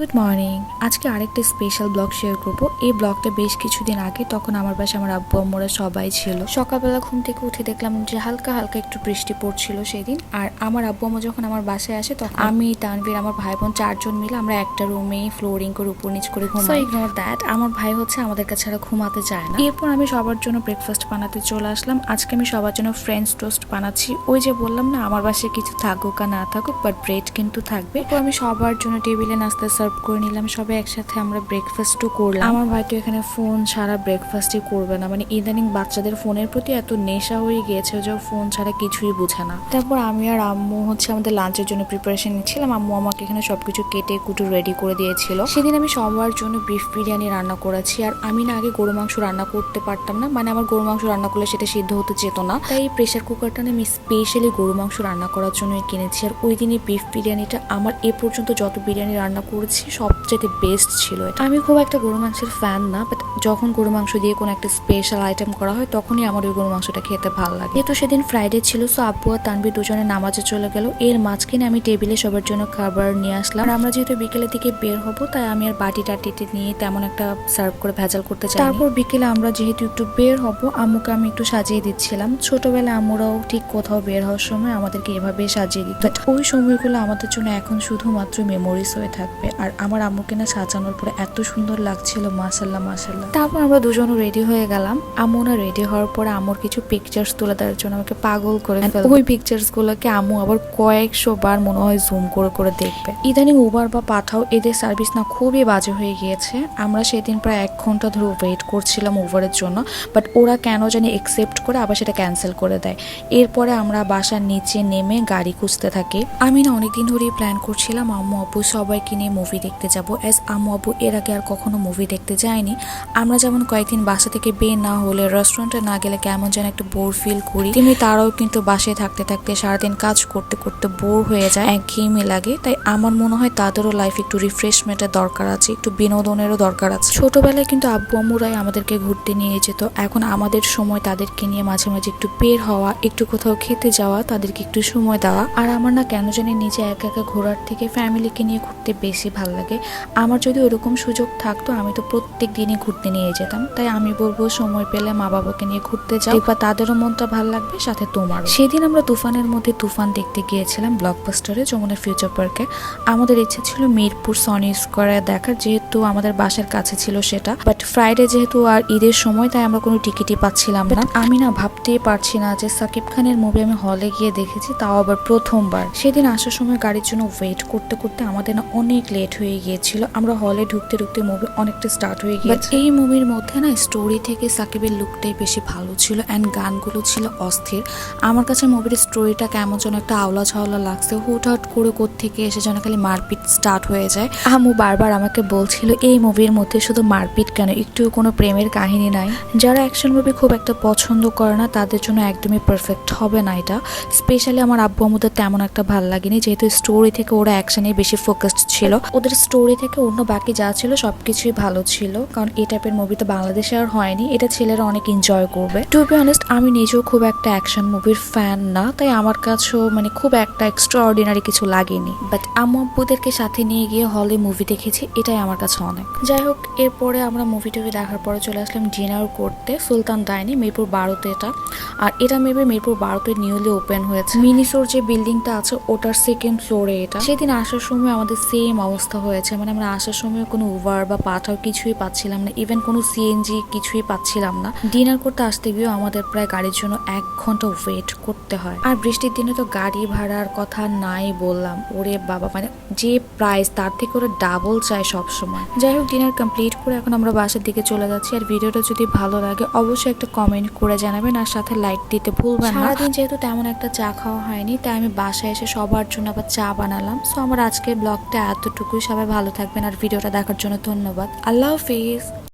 Good morning আজকে আরেকটা special blog share করব। এই ব্লগটা বেশ কিছুদিন আগে তখন আমার বাসায় আমার আব্বু আম্মুরা সবাই ছিল। সকালবেলা ঘুম থেকে উঠে দেখলাম যে হালকা হালকা একটু বৃষ্টি পড়ছিল সেদিন। আর আমার আব্বু আম্মু যখন আমার বাসায় আসে তখন আমি তানভীর আমার ভাই বোন চারজন মিলে আমরা একটা রুমে ফ্লোরিং করে উপর নিচ করে ঘুমাই। ইগনোর দ্যাট আমার ভাই হচ্ছে আমাদের কাছে ছাড়া ঘুমাতে চায় না। এরপর আমি সবার জন্য ব্রেকফাস্ট বানাতে চলে আসলাম। আজকে আমি সবার জন্য ফ্রেঞ্চ টোস্ট বানাচ্ছি। ওই যে বললাম না আমার বাসায় কিছু থাকুক আর না থাকুক বাট ব্রেড কিন্তু থাকবে। আমি সবার জন্য টেবিলে নাস্তা সার্ভ করে নিলাম, সবাই একসাথে আমরা ব্রেকফাস্টও করলাম। আমার ভাই তো এখানে ফোন ছাড়া ব্রেকফাস্টই করবে না। মানে ইদানিং বাচ্চাদের ফোনের প্রতি এত নেশা হয়ে গিয়েছে যে ফোন ছাড়া কিছুই বোঝে না। তারপর আমি আর আম্মু হচ্ছে আমাদের লাঞ্চের জন্য প্রিপারেশন নিচ্ছিলাম। আম্মু আমাকে এখানে সবকিছু কেটে কুটু রেডি করে দিয়েছিল। সেদিন আমি সবার জন্য বিফ বিরিয়ানি রান্না করেছি। আর আমি না আগে গরু মাংস রান্না করতে পারতাম না। মানে আমার গরু মাংস রান্না করলে সেটা সিদ্ধ হতে যেত না। তাই এই প্রেশার কুকারটা আমি স্পেশালি গরু মাংস রান্না করার জন্যই কিনেছি। আর ওই দিনই বিফ বিরিয়ানিটা আমার এ পর্যন্ত যত বিরিয়ানি রান্না করেছি সবচেয়ে বেস্ট ছিল এটা। আমি খুব একটা গরু মাংসের ফ্যান না বাট যখন গরু মাংস দিয়ে কোনো একটা স্পেশাল আইটেম করা হয়, তখনই আমার ওই গরু মাংসটা খেতে ভালো লাগে। যেহেতু সেদিন ফ্রাইডে ছিল সো আব্বু আর তানবি দুজনে নামাজে চলে গেল। এর মাঝখানে আমি টেবিলে সবার জন্য খাবার নিয়ে আসলাম। আর আমরা যেহেতু বিকেলের দিকে বের হব, তাই আমি আর বাটি টাটিতে নিয়ে তেমন একটা সার্ভ করে ভেজাল করতে চাই তারপর বিকেলে আমরা যেহেতু একটু বের হব, আম্মুকে আমি একটু সাজিয়ে দিচ্ছিলাম। ছোটবেলায় আম্মুরাও ঠিক কোথাও বের হওয়ার সময় আমাদেরকে এভাবে সাজিয়ে দিত। ওই সময়গুলো আমাদের জন্য এখন শুধুমাত্র মেমোরিজ হয়ে থাকবে। আর আমার আম্মুকে না সাজানোর পরে এত সুন্দর লাগছিল মাসাল্লাহ মাসাল্লাহ তারপর আমরা দুজনও রেডি হয়ে গেলাম। আম্মু না রেডি হওয়ার পরে আম্মুর কিছু পিকচার্স তুলে দেওয়ার জন্য আমাকে পাগল করে ওই পিকচার্স গুলোকে আম্মু আবার কয়েকশো বার মনে হয় জুম করে করে দেখবে। ইদানিং উবার বা পাঠাও এদের সার্ভিস না খুবই বাজে হয়ে গিয়েছে। আমরা সেদিন প্রায় এক ঘণ্টা ধরে ওয়েট করছিলাম উবারের জন্য বাট ওরা কেন জানি একসেপ্ট করে আবার সেটা ক্যান্সেল করে দেয়। এরপরে আমরা বাসার নিচে নেমে গাড়ি খুঁজতে থাকি। আমি না অনেকদিন ধরেই প্ল্যান করছিলাম আম্মু আব্বু সবাইকে নিয়ে মুভি দেখতে যাব। অ্যাজ আম্মু আব্বু, এর আগে আর কখনো মুভি দেখতে যায়নি। আমরা যেমন কয়েকদিন বাসা থেকে বের না হলে রেস্টুরেন্টে না গেলে কেমন যেন একটা বোর ফিল করি। তেমনি তারাও কিন্তু বাসায় থাকতে থাকতে সারাদিন কাজ করতে করতে বোর হয়ে যায়। একঘেয়েমি লাগে। তাই আমার মনে হয় তাদেরও লাইফে একটু রিফ্রেশমেন্টের দরকার আছে, একটু বিনোদনেরও দরকার আছে। ছোটবেলায় কিন্তু আব্বু আম্মুরাই আমাদেরকে ঘুরতে নিয়ে যেত। এখন আমাদের সময় তাদেরকে নিয়ে মাঝে মাঝে একটু বের হওয়া, একটু কোথাও খেতে যাওয়া, তাদেরকে একটু সময় দেওয়া। আর আমার না কেন জানি নিজে একা একা ঘোরার থেকে ফ্যামিলিকে নিয়ে ঘুরতে বেশি ভালো লাগে। আমার যদি ওরকম সুযোগ থাকতো, আমি তো প্রত্যেক দিনই ঘুরতে নিয়ে যেতাম। তাই আমি বলব, সময় পেলে মা বাবাকে নিয়ে ঘুরতে যাও। বা তাদেরও মনটা ভালো লাগবে, সাথে তোমার সেদিন আমরা তুফানের মধ্যে তুফান দেখতে গিয়েছিলাম ব্লকবাস্টারে, যমুনা ফিউচার পার্কে। আমাদের ইচ্ছে ছিল মিরপুর সনি স্কোয়ারে দেখার, যেহেতু আমাদের বাসার কাছে ছিল সেটা। বাট ফ্রাইডে যেহেতু আর ঈদের সময়, তাই আমরা কোনো টিকিটই পাচ্ছিলাম না। আমি না ভাবতেই পারছি না যে সাকিব খানের মুভি আমি হলে গিয়ে দেখেছি, তাও আবার প্রথমবার। সেদিন আসার সময় গাড়ির জন্য ওয়েট করতে করতে আমাদের না অনেক লেট হয়ে গিয়েছিল। আমরা হলে ঢুকতে ঢুকতে মুভি অনেকটা স্টার্ট হয়ে গিয়েছে। এই মুভির মধ্যে না স্টোরি থেকে সাকিবের লুকটাই বেশি ভালো ছিল অ্যান্ড গানগুলো ছিল অস্থির। আমার কাছে মুভির স্টোরিটা কেমন যেন একটা আওলা ছাওলা লাগছে। হুটহাট করে থেকে এসে যেন খালি মারপিট স্টার্ট হয়ে যায়। আমু বারবার আমাকে বলছিল এই মুভির মধ্যে শুধু মারপিট কেন? একটু কোনো প্রেমের কাহিনী নাই? যারা অ্যাকশন মুভি খুব একটা পছন্দ করে না তাদের জন্য একদমই পারফেক্ট হবে না এটা। স্পেশালি আমার আব্বু আমাদের তেমন একটা ভালো লাগেনি যেহেতু স্টোরি থেকে ওরা অ্যাকশনে বেশি ফোকাসড ছিল। ওদের স্টোরি থেকে অন্য বাকি যা ছিল সবকিছুই ভালো ছিল। কারণ এই টাইপের মুভি তো বাংলাদেশে আর হয়নি। এটা ছেলেরা অনেক এনজয় করবে। টু বি অনেস্ট আমি নিজেও খুব একটা অ্যাকশন মুভির ফ্যান না। তাই আমার কাছেও মানে খুব একটা এক্সট্রা অর্ডিনারি কিছু লাগেনি। বাট আম্মু আব্বুদেরকে সাথে নিয়ে গিয়ে হলে মুভি দেখেছি, এটাই আমার কাছে অনেক। যাই হোক, এরপরে আমরা মুভি টুভি দেখার পরে চলে আসলাম ডিনার করতে। সুলতান ডাইনি, মিরপুর বারোতে এটা। আর এটা মেবি মিরপুর বারোতে নিউলি ওপেন হয়েছে। মিনিসোর যে বিল্ডিংটা আছে, ওটার সেকেন্ড ফ্লোরে এটা। সেদিন আসার সময় আমাদের সেম অবস্থা হয়েছে। মানে আমরা আসার সময় কোনো উবার বা পাঠাও কিছুই পাচ্ছিলাম না। ইভেন কোনো সিএনজি কিছুই পাচ্ছিলাম না। ডিনার করতে আসতে গিয়েও আমাদের প্রায় গাড়ির জন্য এক ঘণ্টা ওয়েট করতে হয়। আর বৃষ্টির দিনে তো গাড়ি ভাড়ার কথা নাই বললাম। ওরে বাবা মানে যে প্রাইস তার থেকে ওরা ডাবল চায় সবসময়। যাই হোক ডিনার কমপ্লিট করে এখন আমরা বাসার দিকে চলে যাচ্ছি। আর ভিডিওটা যদি ভালো লাগে, অবশ্যই একটা কমেন্ট করে জানাবেন। আর সাথে লাইক দিতে ভুলবেন না। সারাদিন যেহেতু তেমন একটা চা খাওয়া হয়নি, তাই আমি বাসায় এসে সবার জন্য আবার চা বানালাম। সো আমার আজকের ব্লগটা এতটুকুই। সবাই ভালো থাকবেন আর ভিডিওটা দেখার জন্য ধন্যবাদ। আল্লাহ হাফিজ।